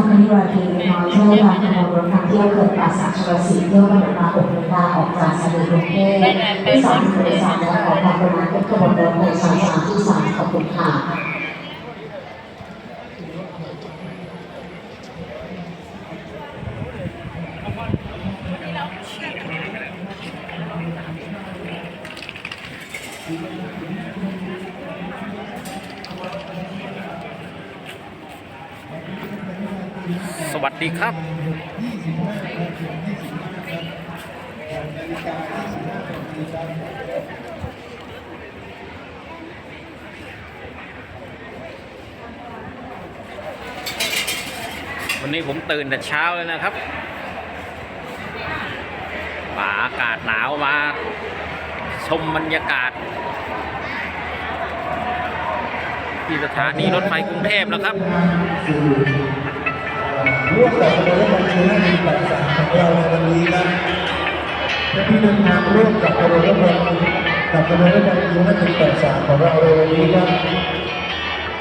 าบคณิราตรีน้อยช่วยการขบวนรถนำเที่ยวเกิดป่าสักชลศรีเที่ยวกำหนดมา6นาฬิกาออกจากสถานีกรุงเทพที่สามโปรดทรามและขอความกรุณาขึ้นขบวนรถในซอยสามที่สามขอบคุณค่ะ สวัสดีครับ วันนี้ผมตื่นแต่เช้าเลยนะครับป่าอากาศหนาวมา ชมบรรยากาศ ที่สถานีรถไฟกรุงเทพแล้วครับ ร่วมกับขบวนรถไฟที่มีปัจจัยของเราในวันนี้นะและที่เดินทางร่วมกับขบวนรถไฟกับขบวนรถไฟที่ห้าสิบแปดสามของเราในวันนี้นะ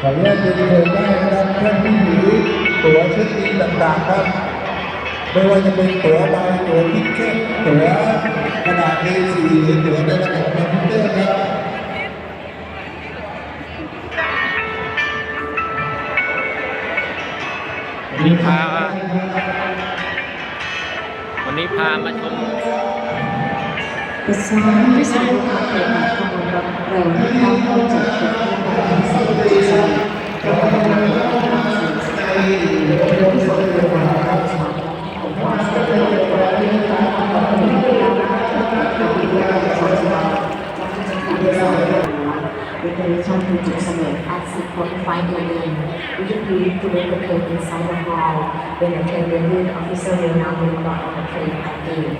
ขออนุญาตเรียนเชิญได้นะครับท่านที่ถือตั๋วเช็คอินต่างๆครับไม่ว่าจะเป็นตั๋วใบตั๋วทิเก็ตตั๋วกระดาษ A4 หรือตั๋วในระบบคอมพิวเตอร์ครับ นี้พา วันนี้พามาชมประชาชนที่สดวกมาเปิดขบวนรถเร็วที่เข้าเข้าจกเขตที่ประเทศสหรัฐอเมริกาและกำลังรถไฟฟ้าสายสีส้มรถที่สองคือวันที่สามของความสะดวกรถที่เข้าเข้าจากเขตที่ประเทศสหรัฐอเมริกาและกำลังรถไฟฟ้าสายสีส้ม Decoration to Jerusalem at 6:45 a.m. We will be to relocate inside the hall when the train delivery officer will now move on to the train again.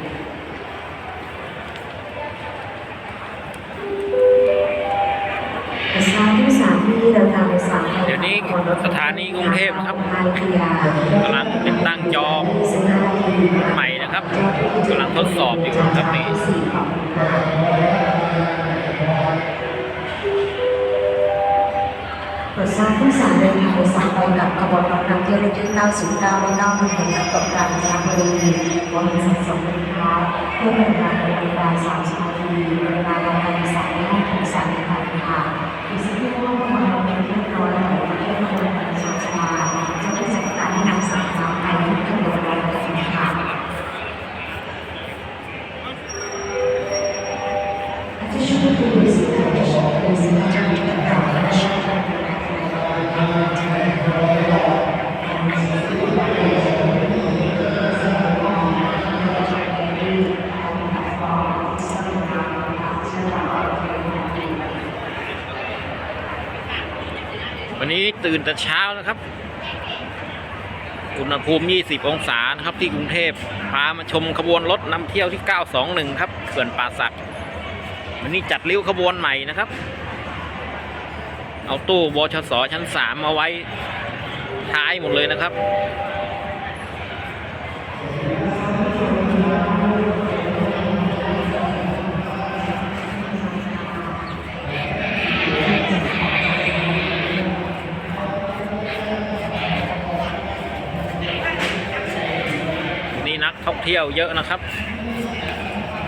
ประชาชนที่สามที่เดี๋ยวนี้สถานีกรุงเทพนะครับกำลังติดตั้งจอใหม่นะครับกำลังทดสอบอยู่ครับนี่ ทราบผู้สารเดินทางโดยสารไปกับขบวนรถนำเที่ยวเลขที่ 909และ911นักตกกลางกาญจนบุรีวันนี้สัดส่งเป็นค้าเพื่อเป็นการบริการ30นาทีเวลาการบริษัทในห้องโดยสารในผ่านค่ะอีกสิ่งที่ นี้ตื่นแต่เช้านะครับ อุณหภูมิ 20 องศานะครับ ที่กรุงเทพพามาชมขบวนรถนำเที่ยวที่ 921 ครับเขื่อนป่าสักวันนี้จัดริ้วขบวนใหม่นะครับ เอาตู้บชสชั้น 3 มาไว้ท้ายหมดเลยนะครับ ท่องเที่ยวเยอะนะครับ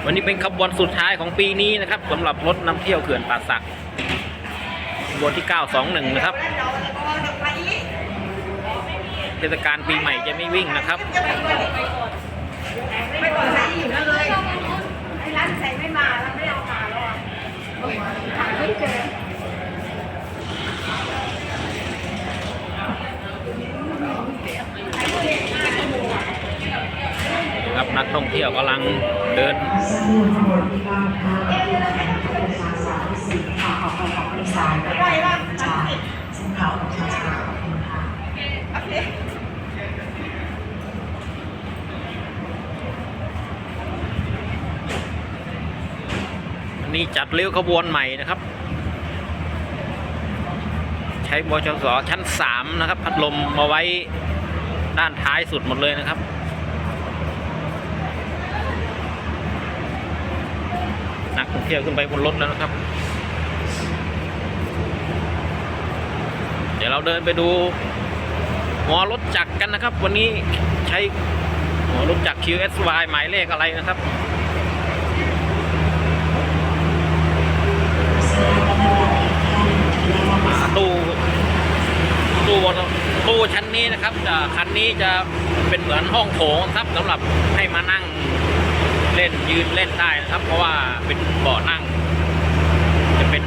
วันนี้เป็นขบวนสุดท้ายของปีนี้นะครับสำหรับรถนำเที่ยวเขื่อนป่าสักขบวนที่ 921 นะครับเทศกาลปีใหม่จะไม่วิ่งนะครับไม่บอกใครอยู่นั่นเลยไอ้ร้านใส่ไม่มาแล้วไม่เอามาแล้วอะหาไม่เจอาขอบคุณค่ะโอเควันนี้จัดเลี้ยวขบวนใหม่นะครับ ใช้บชสชั้น 3 นะครับ พัดลมมาไว้ด้านท้ายสุดหมดเลยนะครับ นักท่องเที่ยวขึ้นไปบนรถแล้วนะครับ เดี๋ยวเราเดินไปดูหัวรถจักรกันนะครับ วันนี้ใช้หัวรถจักร QSY หมายเลขอะไรนะครับอ่าตู้ตู้บนตู้ชั้นนี้นะครับจะคันนี้จะเป็นเหมือนห้องโถงครับสำหรับให้มานั่ง ล่นยืนเล่นได้นะครับ เพราะว่าเป็นเบาะนั่ง จะเป็น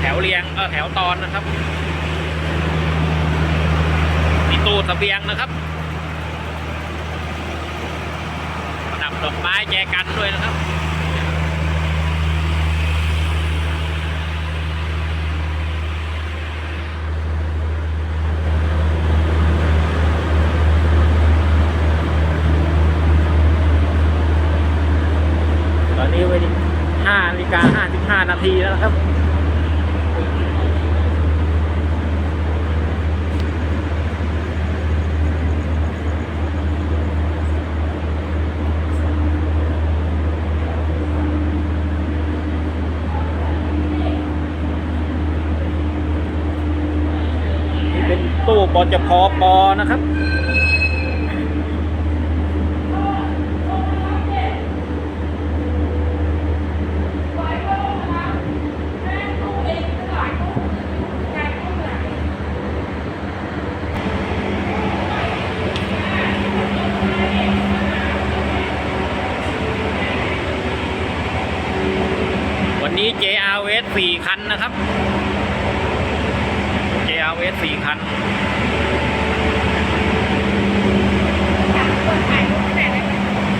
แถวเรียงเออแถวตอนนะครับมีตู้เสบียงนะครับประดับดอกไม้แจกันด้วยนะครับ ตอนนี้เวลาห้านาฬิ กาห้าสิบห้านาทีแล้วครับ นี่เป็นตู้ปจพปนะครับ นี้ JRS 4 คันนะครับ JRS 4 คันถ่ายรูปแต่ไหน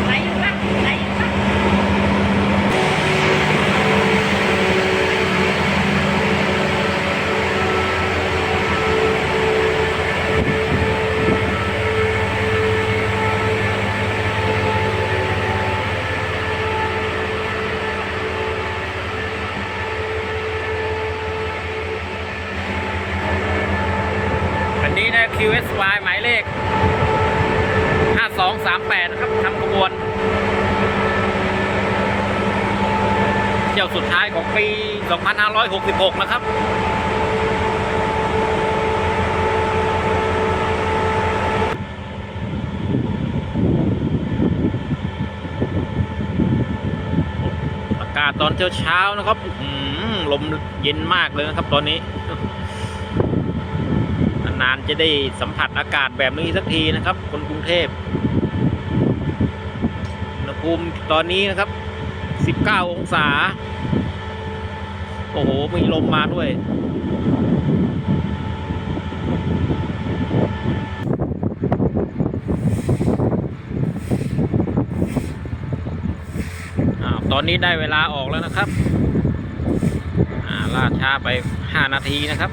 ไหลอยู่ปะไหลอยู่ปะ อันนี้นะ QSY หมายเลข 5238 นะครับทำขบวน เที่ยวสุดท้ายของปี 2566 นะครับอากาศตอนเช้าๆนะครับอื้อหือลมเย็นมากเลยนะครับตอนนี้ นานจะได้สัมผัสอากาศแบบนี้สักทีนะครับ คนกรุงเทพอุณหภูมิตอนนี้นะครับ 19 องศา โอ้โห มีลมมาด้วย ตอนนี้ได้เวลาออกแล้วนะครับอ่าล่าช้าไป 5 นาทีนะครับ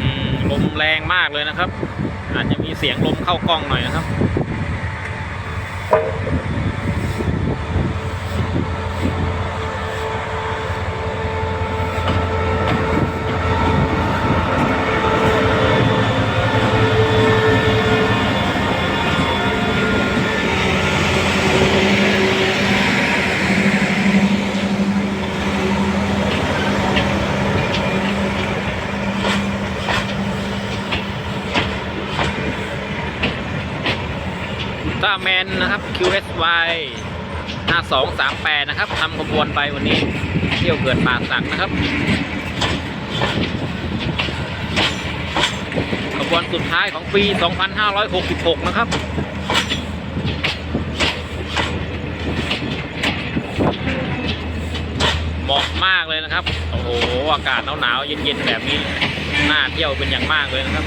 อืมลมแรงมากเลยนะครับ อาจจะมีเสียงลมเข้ากล้องหน่อยนะครับ อุลตร้าแมนนะครับ QSY 5238 นะครับทำขบวนไปวันนี้เที่ยวเกิดป่าสักนะครับขบวนสุดท้ายของปี 2566 นะครับเหมาะมากเลยนะครับ โอ้โห อากาศหนาวๆเย็นๆ แบบนี้ น่าเที่ยวเป็นอย่างมากเลยนะครับ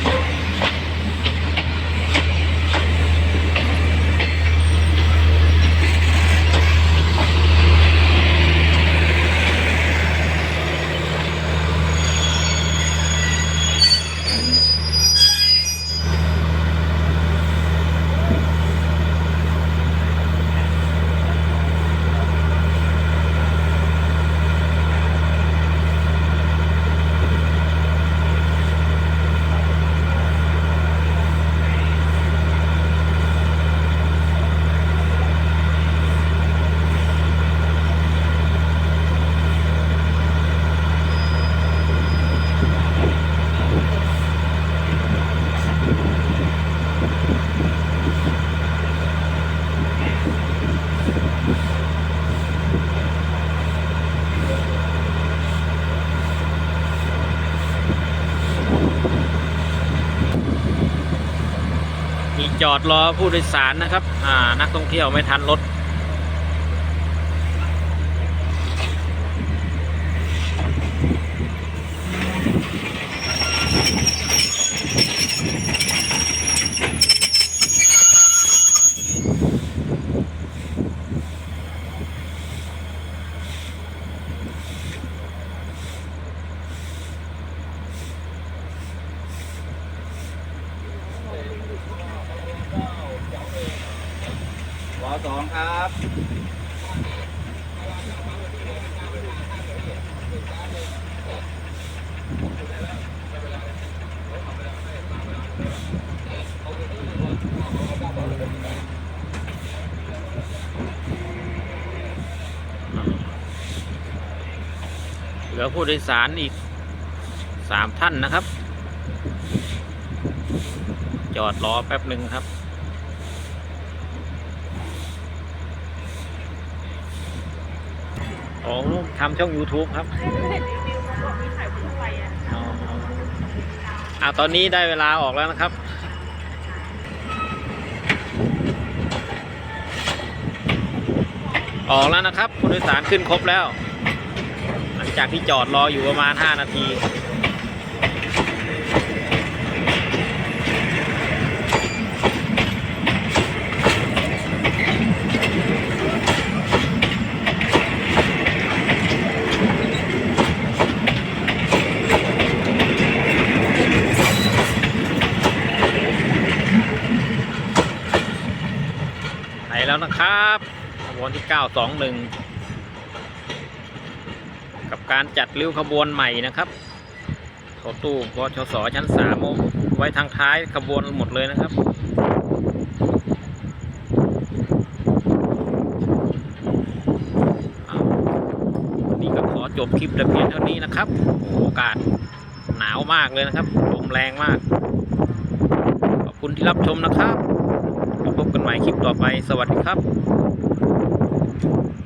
จอดรอผู้โดยสารนะครับ อ่า นักท่องเที่ยวไม่ทันรถ เหลือผู้โดยสารอีกสามท่านนะครับ จอดรอแป๊บหนึ่งครับขอ๋อทำช่อง YouTube ครับ เห็นรีวิวเขาบ อกมีขายทั่วไปอะอ๋ออ่าตอนนี้ได้เวลาออกแล้วนะครับ ออกแล้วนะครับผู้โดยสารขึ้นครบแล้ว หลังจากที่จอดรออยู่ประมาณ 5 นาที ไปแล้วนะครับขบวนที่ 921 กับการจัดริ้วขบวนใหม่นะครับรถตู้บชสชั้น3ไว้ทางท้ายขบวนหมดเลยนะครับวันนี้ก็ขอจบคลิปแต่เพียงเท่านี้นะครับ โอกาสหนาวมากเลยนะครับลมแรงมาก ขอบคุณที่รับชมนะครับพบกันใหม่คลิปต่อไป สวัสดีครับ